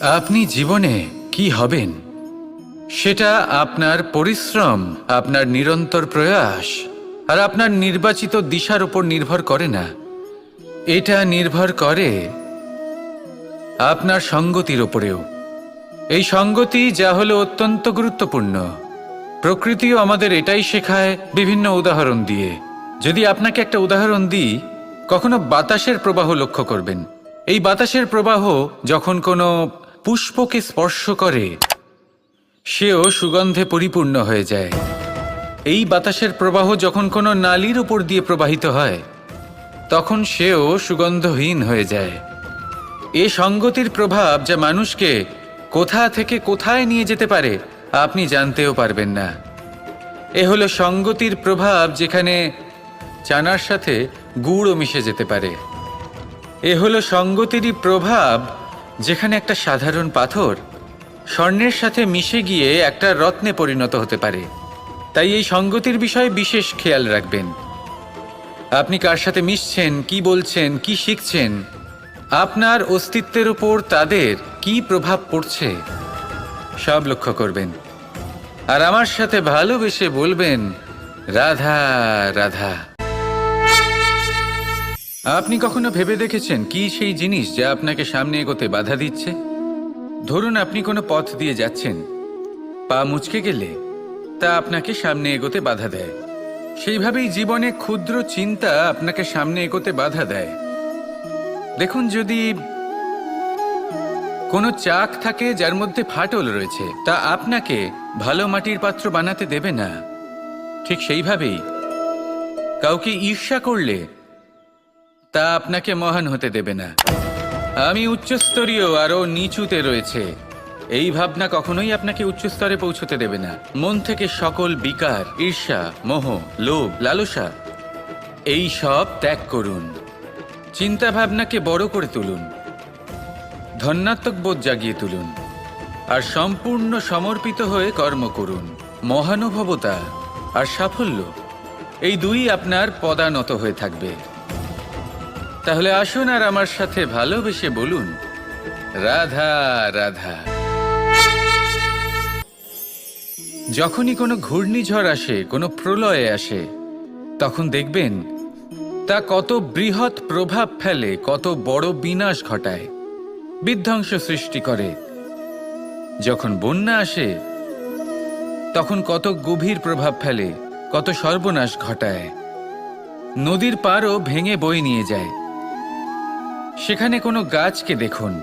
আপনি জীবনে কি হবেন? সেটা আপনার পরিশ্রম, আপনার নিরন্তর প্রয়াস, আর আপনার নির্বাচিত দিশার উপর নির্ভর করে না। এটা নির্ভর করে আপনার সঙ্গতির ওপরেও এই সঙ্গতি যা হলো অত্যন্ত গুরুত্বপূর্ণ। প্রকৃতিও আমাদের এটাই শেখায় বিভিন্ন উদাহরণ দিয়ে। যদি আপনাকে একটা উদাহরণ দিই, কখনো বাতাসের প্রবাহ লক্ষ্য করবেন। এই বাতাসের প্রবাহ যখন কোনো পুষ্পকে স্পর্শ করে, সেও সুগন্ধে পরিপূর্ণ হয়ে যায়। এই বাতাসের প্রবাহ যখন কোনো নালীর উপর দিয়ে প্রবাহিত হয়, তখন সেও সুগন্ধহীন হয়ে যায়। এ সঙ্গতির প্রভাব যা মানুষকে কোথা থেকে কোথায় নিয়ে যেতে পারে, আপনি জানতেও পারবেন না। এ হলো সঙ্গতির প্রভাব যেখানে চানার সাথে গুড়ও মিশে যেতে পারে। এ হলো সঙ্গতিরই প্রভাব যেখানে একটা সাধারণ পাথর স্বর্ণের সাথে মিশে গিয়ে একটা রত্নে পরিণত হতে পারে। তাই এই সঙ্গতির বিষয়ে বিশেষ খেয়াল রাখবেন। আপনি কার সাথে মিশছেন, কি বলছেন, কি শিখছেন, আপনার অস্তিত্বের উপর তাদের কি প্রভাব পড়ছে, সব লক্ষ্য করবেন। আর আমার সাথে ভালোবেসে বলবেন, রাধা রাধা। আপনি কখনো ভেবে দেখেছেন কি সেই জিনিস যা আপনাকে সামনে এগোতে বাধা দিচ্ছে? ধরুন আপনি কোনো পথ দিয়ে যাচ্ছেন। পা মুচকে গেলে তা আপনাকে সামনে এগোতে বাধা দেয়। সেইভাবেই জীবনে ক্ষুদ্র চিন্তা আপনাকে সামনে এগোতে বাধা দেয়। দেখুন যদি কোনো চাক থাকে যার মধ্যে ফাটল রয়েছে, তা আপনাকে ভালো মাটির পাত্র বানাতে দেবে না। ঠিক সেইভাবেই কাউকে ঈর্ষা করলে তা আপনাকে মহান হতে দেবে না। আমি উচ্চস্তরীয় আরও নিচুতে রয়েছে। এই ভাবনা কখনোই আপনাকে উচ্চস্তরে পৌঁছতে দেবে না। মন থেকে সকল বিকার, ঈর্ষা, মোহ, লোভ, লালসা, এই সব ত্যাগ করুন। চিন্তা ভাবনাকে বড় করে তুলুন। ধন্যাত্মক বোধ জাগিয়ে তুলুন। আর সম্পূর্ণ সমর্পিত হয়ে কর্ম করুন। মহানুভবতা আর সাফল্য, এই দুই আপনার পদানত হয়ে থাকবে। তাহলে আসুন আর আমার সাথে ভালোবেসে বলুন। রাধা রাধা। যখনই কোনো ঘূর্ণিঝড় আসে, কোনো প্রলয়ে আসে, তখন দেখবেন তা কত বৃহৎ প্রভাব ফেলে, কত বড় বিনাশ ঘটায়, বিধ্বংস সৃষ্টি করে। যখন বন্যা আসে, তখন কত গভীর প্রভাব ফেলে, কত সর্বনাশ ঘটায়। নদীর পারও ভেঙে বয়ে নিয়ে যায়। সেখানে কোনো গাছকে দেখুন।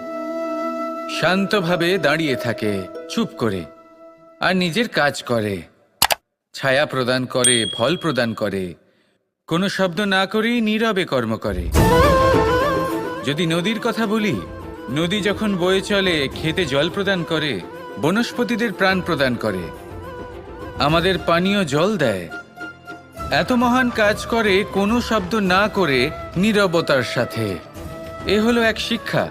শান্তভাবে দাঁড়িয়ে থাকে, চুপ করে, আর নিজের কাজ করে। ছায়া প্রদান করে, ফল প্রদান করে। কোনো শব্দ না করেই নীরবে কর্ম করে। যদি নদীর কথা বলি, নদী যখন বয়ে চলে, খেতে জল প্রদান করে, বনস্পতিদের প্রাণ প্রদান করে। আমাদের পানীয় জল দেয়। এত মহান কাজ করে কোনো শব্দ না করে নীরবতার সাথে। এ হলো এক শিক্ষা,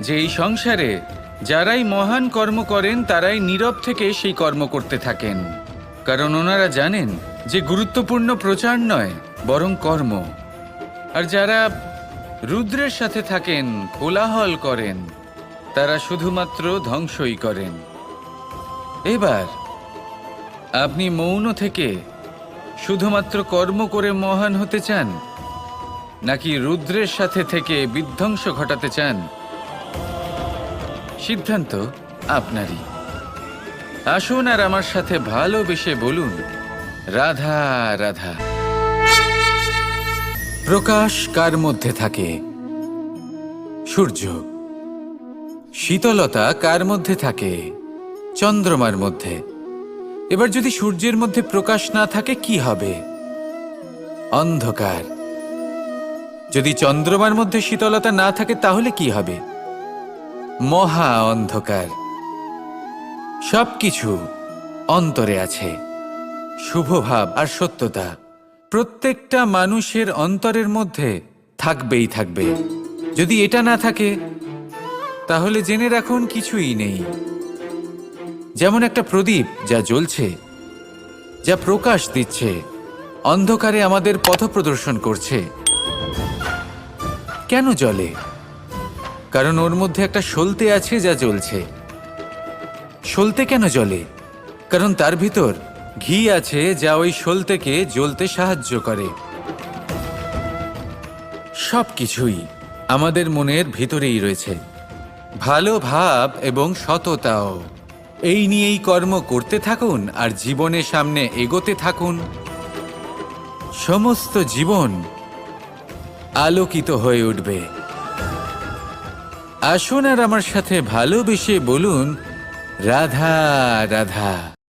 যে এই সংসারে যারাই মহান কর্ম করেন, তারাই নীরব থেকে সেই কর্ম করতে থাকেন। কারণ ওনারা জানেন যে গুরুত্বপূর্ণ প্রচার নয়, বরং কর্ম। আর যারা রুদ্রের সাথে থাকেন, কোলাহল করেন, তারা শুধুমাত্র ধ্বংসই করেন। এবার, আপনি মৌন থেকে শুধুমাত্র কর্ম করে মহান হতে চান নাকি রুদ্রের সাথে থেকে বিধ্বংস ঘটাতে চান? সিদ্ধান্ত আপনারই। আসুন আর আমার সাথে ভালোবেসে বলুন, রাধা রাধা। প্রকাশ কার মধ্যে থাকে? সূর্য। শীতলতা কার মধ্যে থাকে? চন্দ্রমার মধ্যে। এবার যদি সূর্যের মধ্যে প্রকাশ না থাকে, কি হবে? অন্ধকার। যদি চন্দ্রমার মধ্যে শীতলতা না থাকে, তাহলে কি হবে? মহা অন্ধকার। সবকিছু অন্তরে আছে। শুভভাব আর সত্যতা। প্রত্যেকটা মানুষের অন্তরের মধ্যে থাকবেই থাকবে। যদি এটা না থাকে, তাহলে জেনে রাখুন কিছুই নেই। যেমন একটা প্রদীপ যা জ্বলছে, যা প্রকাশ দিচ্ছে, অন্ধকারে আমাদের পথ প্রদর্শন করছে। কেন জ্বলে? কারণ ওর মধ্যে একটা সলতে আছে যা জ্বলছে। সলতে কেন জ্বলে? কারণ তার ভিতর ঘি আছে যা ওই সলতেকে জ্বলতে সাহায্য করে। সব কিছুই আমাদের মনের ভিতরেই রয়েছে। ভালো ভাব এবং সততাও। এই নিয়েই কর্ম করতে থাকুন আর জীবনের সামনে এগোতে থাকুন। সমস্ত জীবন আলোকিত হয়ে উঠবে। আসুন আর আমার সাথে ভালোবেসে বলুন রাধা রাধা।